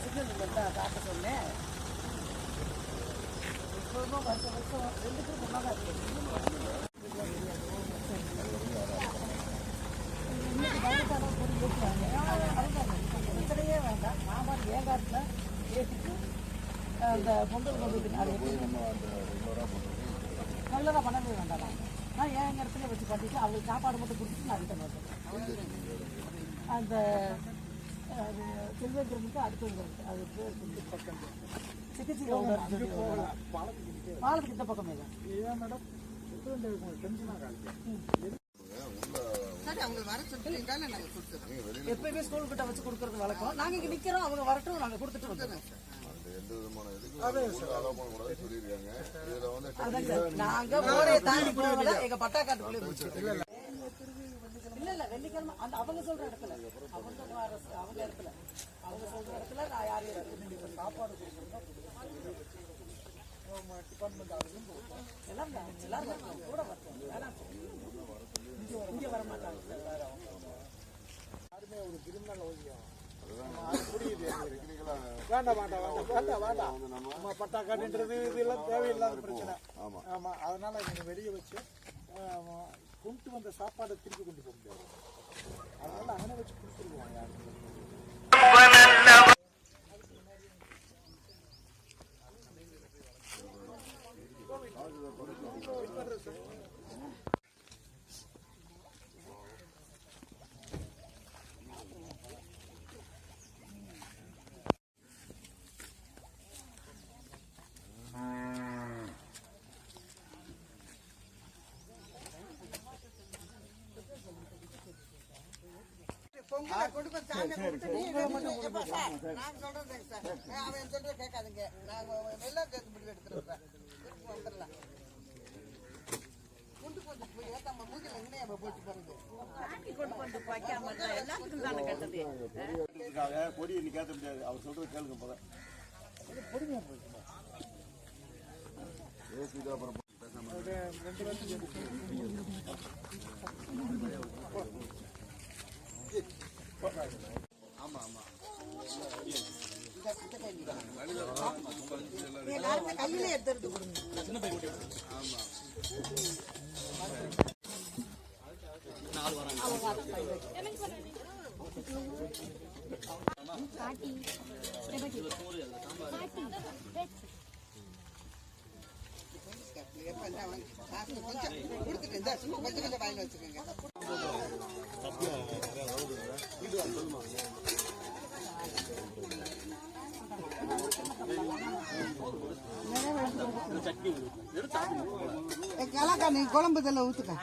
Signal இருந்தா காட்ட சொன்னேன் இப்போதும் வருஷம் வருஷம் ரெண்டு பேரும் ஒன்றா தான் இருக்கு இன்னைக்கு வயசான பொடி ஏற்றுவாங்க பிரச்சனையே வேண்டாம் மாமாரி ஏகாட்டில் ஏற்றிட்டு அந்த பொங்கல் கொண்டு அது எப்படி நல்லதாக பண்ணவே வேண்டாம். நான் என் இடத்துல வச்சு பண்ணிட்டு அவங்களுக்கு சாப்பாடு மட்டும் கொடுத்துட்டு நான் ரிட்டன் வந்துடுறேன். அந்த அது செல்வேந்திரனுக்கு அடுத்தவங்க அது பேர் பக்கம். சிகிச்சை பாலத்துக்கு இந்த பக்கமே. தான். ஏன் மேடம்? எப்பயுமே ஸ்கூல் கிட்ட வச்சு கொடுக்கறது வழக்கம். நாங்க இங்க நிக்கிறோம் அவங்க வரட்டும் நாங்க கொடுத்துட்டு வந்துடுறோம். நாங்க ஓரையை தாண்டி போகல எங்க பட்டாக்காட்டுக்குள்ளே முடிச்சு இல்ல இல்ல வெள்ளிக்கிழமை அந்த அவங்க சொல்ற இடத்துல அவங்க சொல்ற இடத்துல நான் யாரையும் இடத்துல சாப்பாடு டிபார்ட்மெண்ட் ஆளுகளும் போகும் எல்லாம். எல்லாரும் கூட வேணாம். இங்க- இங்க வர மாட்டாங்க. யாருமே ஒரு புரியுது. எங்களுக்கு. வேண்டாம் வேண்டாம் வேண்டாம். வேண்டாம் வேண்டாம். நம்ம பட்டா காட்டுன்றது இதெல்லாம் தேவையில்லாத பிரச்சனை. ஆமா. ஆமா. அதனால நீங்க வெளியே வச்சு கொண்டு வந்த சாப்பாடை திருப்பி கொண்டு போக முடியாது. அதனால அங்கே வச்சு கொடுத்துருவோம் யாருக்கு பொங்கலை கொடுக்க சாமி கொடுத்து நீ நான் சொல்றேன் சார். அவன் சொல்ற கேட்காதீங்க. நாங்க எல்லாம் சேர்த்து முடிவு எடுத்துறோம் சார் திருப்பி வந்துடலாம் கொண்டு கொஞ்சம் போய் நம்ம மூஞ்சில என்ன நம்ம போட்டு போறது இருக்காங்க கொடி இன்னைக்கு ஏற்ற முடியாது. அவர் சொல்றது கேளுங்க போல ரெண்டு பேரும் எல்லாருமே கையில எடுத்துட்டு கொடுங்க. கொஞ்சம் கொஞ்சம் கொஞ்சம் வாங்கி வச்சுக்கோங்க கலாக்கா நீ குழம்பு இதில் ஊற்றுக்க